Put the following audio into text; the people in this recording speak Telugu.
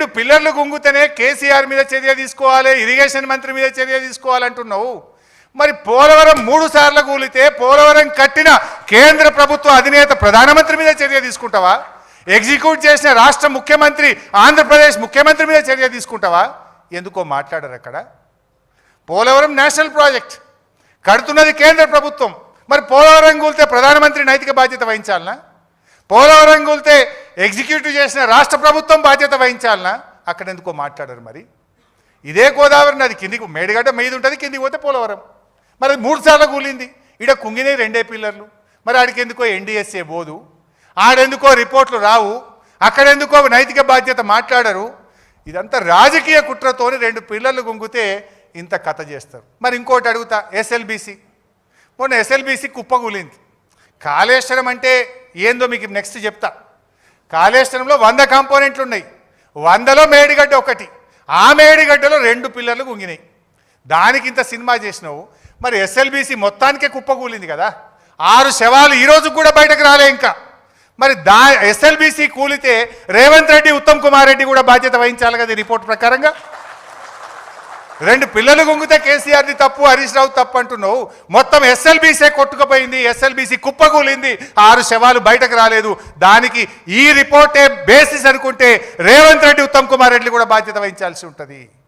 రెండు పిల్లర్లు గుంగుతేనే కేసీఆర్ మీద చర్య తీసుకోవాలి ఇరిగేషన్ మంత్రి మీద చర్య తీసుకోవాలంటున్నావు. మరి పోలవరం మూడు సార్లు కూలితే పోలవరం కట్టిన కేంద్ర ప్రభుత్వ అధినేత ప్రధానమంత్రి మీద చర్య తీసుకుంటావా? ఎగ్జిక్యూట్ చేసిన రాష్ట్ర ముఖ్యమంత్రి ఆంధ్రప్రదేశ్ ముఖ్యమంత్రి మీద చర్య తీసుకుంటావా? ఎందుకో మాట్లాడరు అక్కడ. పోలవరం నేషనల్ ప్రాజెక్ట్ కడుతున్నది కేంద్ర ప్రభుత్వం. మరి పోలవరం కూలితే ప్రధానమంత్రి నైతిక బాధ్యత వహించాలనా? పోలవరం కూలితే ఎగ్జిక్యూటివ్ చేసిన రాష్ట్ర ప్రభుత్వం బాధ్యత వహించాలనా? అక్కడ ఎందుకో మాట్లాడరు మరి. ఇదే గోదావరి నది కిందికి మేడిగడ్డ మీద ఉంటుంది కిందికి పోతే పోలవరం. మరి అది మూడు సార్లు కూలింది. ఈడ కుంగినే రెండే పిల్లర్లు. మరి ఆడికి ఎందుకో ఎన్డీఎస్ఏ పోదు ఆడెందుకో రిపోర్ట్లు రావు. అక్కడెందుకో నైతిక బాధ్యత మాట్లాడరు. ఇదంతా రాజకీయ కుట్రతోని రెండు పిల్లర్లు గుంగితే ఇంత కథ చేస్తారు. మరి ఇంకోటి అడుగుతా ఎస్ఎల్బిసి. మొన్న ఎస్ఎల్బిసి కుప్పగూలింది కాళేశ్వరం అంటే ఏందో మీకు నెక్స్ట్ చెప్తా. కాళేశ్వరంలో వంద కాంపోనెంట్లు ఉన్నాయి. వందలో మేడిగడ్డ ఒకటి. ఆ మేడిగడ్డలో రెండు పిల్లర్లు గుంగినాయి దానికి ఇంత సినిమా చేసినావు. మరి ఎస్ఎల్బిసి మొత్తానికే కుప్పకూలింది కదా. ఆరు శవాలు ఈరోజు కూడా బయటకు రాలే ఇంకా. మరి దా ఎస్ఎల్బిసి కూలితే రేవంత్ రెడ్డి ఉత్తమ్ కుమార్ రెడ్డి కూడా బాధ్యత వహించాలి కదా రిపోర్ట్ ప్రకారంగా? రెండు పిల్లలు గుంగితే కేసీఆర్ది తప్పు హరీష్ రావు తప్పు అంటున్నావు. మొత్తం ఎస్ఎల్బీసే కొట్టుకుపోయింది ఎస్ఎల్బీసీ కుప్పకూలింది ఆరు శవాలు బయటకు రాలేదు. దానికి ఈ రిపోర్టే బేసిస్ అనుకుంటే రేవంత్ రెడ్డి ఉత్తమ్ కుమార్ రెడ్డి కూడా బాధ్యత వహించాల్సి ఉంటుంది.